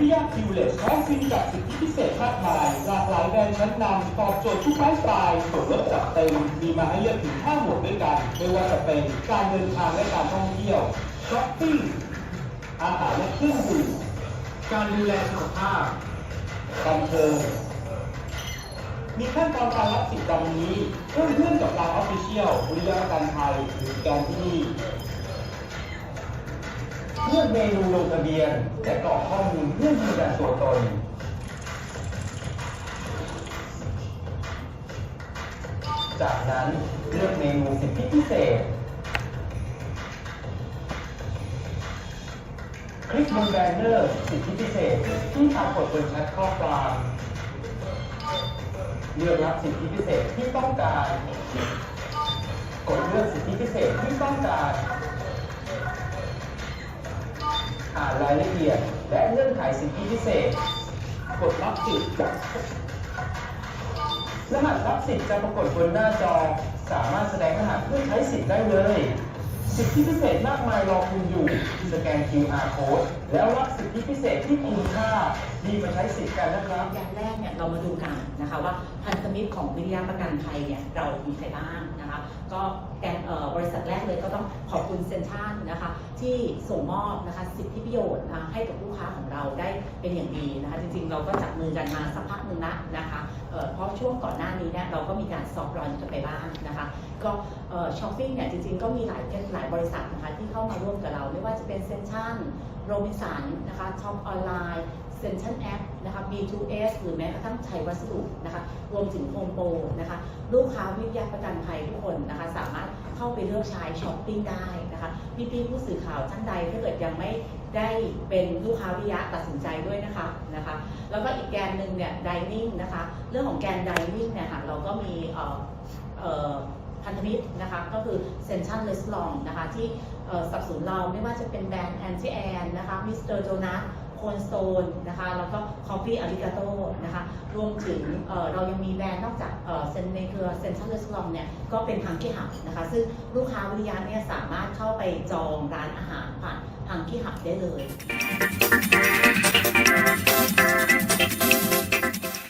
ริยาคิวเลสพร้อมฟินกับสิทธิพิเศษมากมาย หลากหลายแบรนด์ชั้นนำตอบโจทย์ทุกไลฟ์สไตล์ส่วนลดจับเต็มมีมาให้เลือกถึง5หมวดด้วยกัน ไม่ว่าจะเป็นการเดินทางและการท่องเที่ยวช้อปปิ้งอาหารและเครื่องดื่มการดูแลสุขภาพการเทิงมีขั้นตอนการรับสิทธิ์ดังนี้เพิ่มเพื่อนกับทางออฟฟิเชียลบริยาการไทยหรือการที่นี่ ลือกเมนูลงทะเบียน และกรอกข้อมูลเพื่อยืนยันตัวตนจากนั้นเลือกเมนูสิทธิพิเศษ คลิกบนแบนเนอร์สิทธิพิเศษ ที่ปรากฏบนแชทข้อความเลือกรับสิทธิพิเศษที่ต้องการ กดเลือกสิทธิพิเศษที่ต้องการายละเอียด และเงื่อนไขสิทธิพิเศษ กดรับสิทธิ์รหัสรับสิทธิ์จะปรากฏบนหน้าจอ สามารถแสดงรหัสเพื่อใช้สิทธิ์ได้เลย สิทธิพิเศษมากมายรอคุณอยู่สแกน QR code แล้วรับสิทธิพิเศษที่คุ้มค่ารีมาใช้สิทธิ์กันนะครับ อย่างแรกเนี่ยเรามาดูกันนะคะว่าพันธมิตรของวิริยะประกันภัยเนี่ยเรามีใครบ้างนะคะก็แกนบริษัทแรกเลยก็ต้องขอบคุณเซนทรันนะคะที่ส่งมอบนะคะสิทธิประโยชน์ให้กับลูกค้าของเราได้เป็นอย่างดีนะคะจริงๆ เราก็จับมือกันมาสักพักหนึ่งนะนะคะเอ่อเพราะช่วงก่อนหน้านี้เนี่ยเราก็มีการสอบรอนกันไปบ้างนะคะ ก็ช้อปปิ้งเนี่ยจริงๆ ก็มีหลายหลายบริษัทนะคะที่เข้ามาร่วมกับเรา ไม่ว่าจะเป็นเซนทรันโรบินสันนะคะช็อปออนไลน์เซ็นชันแอปนะคะ B2S หรือแม้กระทั่งไทยวัสดุนะคะรวมถึงโฮมโปรนะคะลูกค้าวิทยาประกันภัยทุกคนนะคะสามารถเข้าไปเลือกใช้ช้อปปิ้งได้นะคะพี่ๆผู้สื่อข่าวท่านใดถ้าเกิดยังไม่ได้เป็นลูกค้าวิทยาตัดสินใจด้วยนะคะนะคะ แล้วก็อีกแกนหนึ่งเนี่ยดิเนิ่งนะคะเรื่องของแกนดิเนิ่งเนี่ยค่ะเราก็มีเอ่ออ พันธมิตรนะคะก็คือเซนชันเลสลองนะคะที่สับสนเราไม่ว่าจะเป็นแบรนด์แอนซี่แอนนะคะมิสเตอร์โจนาโคนสโตนนะคะแล้วก็คอฟฟี่อาริกาโตนะคะรวมถึงเเรายังมีแบรนด์นอกจากเอ่อเซนในเครือเซนชันเลสลองเนี่ยก็เป็นทางที่หับนะคะซึ่งลูกค้าวิทยาเนี่ยสามารถเข้าไปจองร้านอาหารผ่านทางที่หับได้เลย